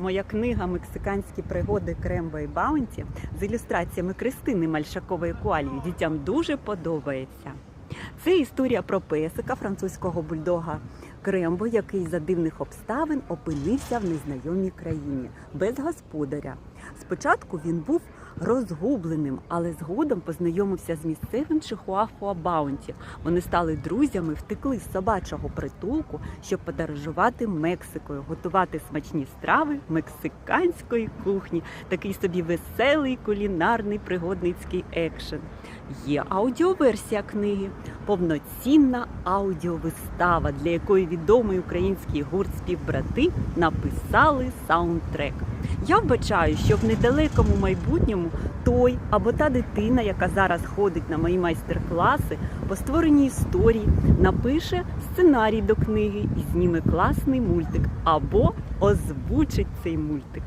Моя книга Мексиканські пригоди Крембо і Баунті з ілюстраціями Кристини Мальшакової Куалії дітям дуже подобається. Це історія про песика французького бульдога Крембо, який за дивних обставин опинився в незнайомій країні без господаря. Спочатку він був розгубленим, але згодом познайомився з місцевим Чихуахуа Баунті. Вони стали друзями, втекли з собачого притулку, щоб подорожувати Мексикою, готувати смачні страви мексиканської кухні. Такий собі веселий кулінарний пригодницький екшен. Є аудіоверсія книги, повноцінна аудіовистава, для якої відомий український гурт співбрати написали саундтрек. Я вбачаю, що в недалекому майбутньому той або та дитина, яка зараз ходить на мої майстер-класи по створенні історії, напише сценарій до книги і зніме класний мультик або озвучить цей мультик.